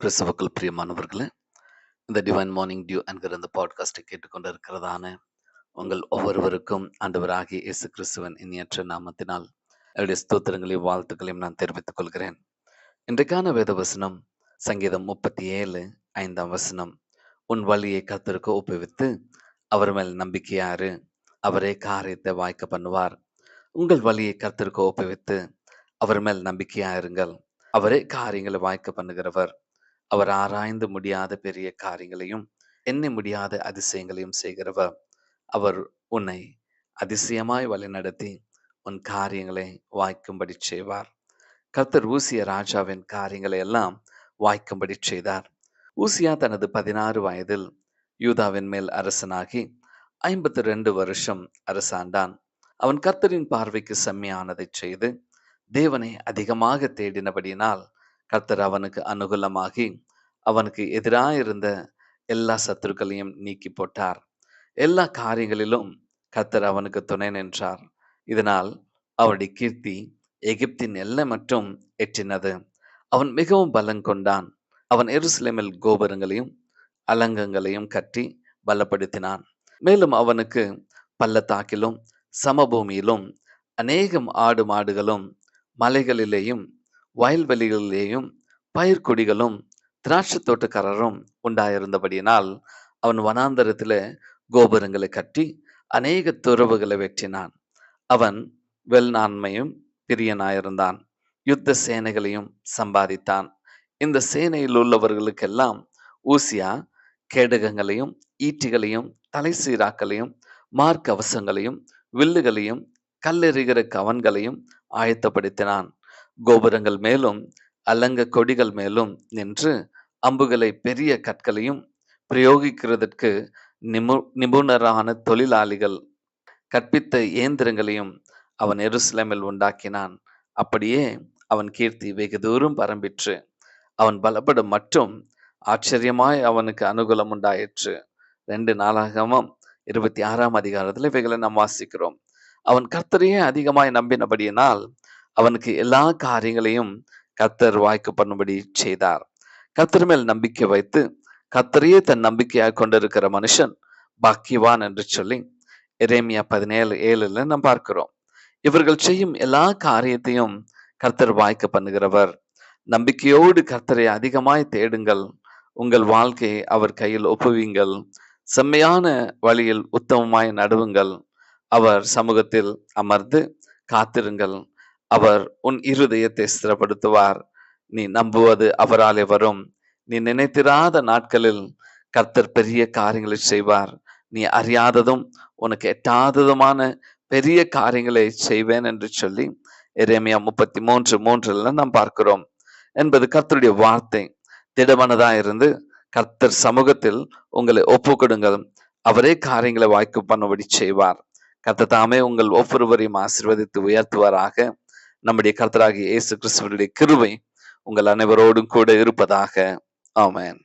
கிறிஸ்தவக்கள் பிரியமானவர்களே இந்த divine morning dew என்கிற இந்த பாட்காஸ்ட்டை கேட்டுக்கொண்டு இருக்கிறதான உங்கள் ஒவ்வொருவருக்கும் ஆண்டவராகிய இயேசு கிறிஸ்துவன் இனியற்ற நாமத்தினால் என்னுடைய ஸ்தோத்திரங்களையும் வாழ்த்துக்களையும் நான் தெரிவித்துக் கொள்கிறேன். இன்றைக்கான வேத வசனம் சங்கீதம் முப்பத்தி ஏழு ஐந்தாம் வசனம். உன் வழியை கத்திருக்க ஒப்புவித்து அவர் மேல் நம்பிக்கையாரு அவரே காரியத்தை வாய்க்க பண்ணுவார். உங்கள் வழியை கத்திருக்க ஒப்புவித்து அவர் மேல் நம்பிக்கையாயிருங்கள் அவரே காரியங்களை வாய்க்க பண்ணுகிறவர். அவர் ஆராய்ந்து முடியாத பெரிய காரியங்களையும் எண்ணி முடியாத அதிசயங்களையும் செய்கிறவர். அவர் உன்னை அதிசயமாய் வழிநடத்தி உன் காரியங்களை வாய்க்கும்படி செய்வார். கர்த்தர் ஊசிய ராஜாவின் காரியங்களை எல்லாம் வாய்க்கும்படி செய்தார். ஊசியா தனது பதினாறு வயதில் யூதாவின் மேல் அரசனாகி ஐம்பத்தி ரெண்டு வருஷம் அரசாண்டான். அவன் கர்த்தரின் பார்வைக்கு செம்மையானதை செய்து தேவனை அதிகமாக தேடினபடியினால் கர்த்தர் அவனுக்கு அனுகூலமாகி அவனுக்கு எதிராயிருந்த எல்லா சத்துருக்களையும் நீக்கி போட்டார். எல்லா காரியங்களிலும் கர்த்தர் அவனுக்கு துணை நின்றார். இதனால் அவனுடைய கீர்த்தி எகிப்தின் எல்லை மட்டும் எட்டினது. அவன் மிகவும் பலம் கொண்டான். அவன் எருசலேமில் கோபுரங்களையும் அலங்கங்களையும் கட்டி பலப்படுத்தினான். மேலும் அவனுக்கு பள்ளத்தாக்கிலும் சமபூமியிலும் அநேகம் ஆடு மாடுகளும் மலைகளிலேயும் வயல்வெளிகளிலேயும் பயிர்கொடிகளும் திராட்சை தோட்டக்காரரும் உண்டாயிருந்தபடியினால் அவன் வனாந்தரத்தில் கோபுரங்களை கட்டி அநேக துறவுகளை வெற்றினான் அவன் வெல்நான்மையும் பிரியனாயிருந்தான். யுத்த சேனைகளையும் சம்பாதித்தான். இந்த சேனையில் உள்ளவர்களுக்கெல்லாம் ஊசியா கேடகங்களையும் ஈட்டிகளையும் தலை சீராக்களையும் மார்க்கவசங்களையும் வில்லுகளையும் கல்லெறிகிற கவன்களையும் ஆயத்தப்படுத்தினான். கோபுரங்கள் மேலும் அலங்க கொடிகள் மேலும் நின்று அம்புகளை பெரிய கற்களையும் பிரயோகிக்கிறதற்கு நிபு நிபுணரான தொழிலாளிகள் கற்பித்த இயந்திரங்களையும் அவன் எருசலேமில் உண்டாக்கினான். அப்படியே அவன் கீர்த்தி வெகு தூரம் பரம்பிற்று. அவன் பலப்படும் மற்றும் ஆச்சரியமாய் அவனுக்கு அனுகூலம் உண்டாயிற்று. ரெண்டு நாளாகவும் இருபத்தி ஆறாம் அதிகாரத்தில் இவைகளை நாம் வாசிக்கிறோம். அவன் கர்த்தரையே அதிகமாய் நம்பினபடியினால் அவனுக்கு எல்லா காரியங்களையும் கத்தர் வாய்க்கு பண்ணும்படி செய்தார். கத்தர் மேல் நம்பிக்கை வைத்து கத்தரையே தன் நம்பிக்கையாக கொண்டிருக்கிற மனுஷன் பாக்கியவான் என்று சொல்லி எரேமியா பதினேழு ஏழுல நாம் பார்க்கிறோம். இவர்கள் செய்யும் எல்லா காரியத்தையும் கர்த்தர் வாய்க்க பண்ணுகிறவர். நம்பிக்கையோடு கர்த்தரை அதிகமாய் தேடுங்கள். உங்கள் வாழ்க்கையை அவர் கையில் ஒப்புவீங்கள். செம்மையான வழியில் உத்தமமாய் நடுவுங்கள். அவர் சமூகத்தில் அமர்ந்து காத்திருங்கள். அவர் உன் இருதயத்தை ஸ்திரப்படுத்துவார். நீ நம்புவது அவராலே வரும் நீ நினைத்திராத நாட்களில் கர்த்தர் பெரிய காரியங்களை செய்வார். நீ அறியாததும் உனக்கு எட்டாததுமான பெரிய காரியங்களை செய்வேன் என்று சொல்லி எரேமியா முப்பத்தி மூன்று மூன்றுல நாம் பார்க்கிறோம். என்பது கர்த்தருடைய வார்த்தை. திடமனதா இருந்து கர்த்தர் சமூகத்தில் உங்களை ஒப்பு கொடுங்கள் அவரே காரியங்களை வாய்க்கு பண்ணும்படி செய்வார். கத்த தாமே உங்கள் ஒவ்வொருவரையும் ஆசிர்வதித்து உயர்த்துவாராக. நம்முடைய கர்த்தராகிய இயேசு கிறிஸ்துவனுடைய கிருவை உங்கள் அனைவரோடும் கூட இருப்பதாக. ஆமேன்.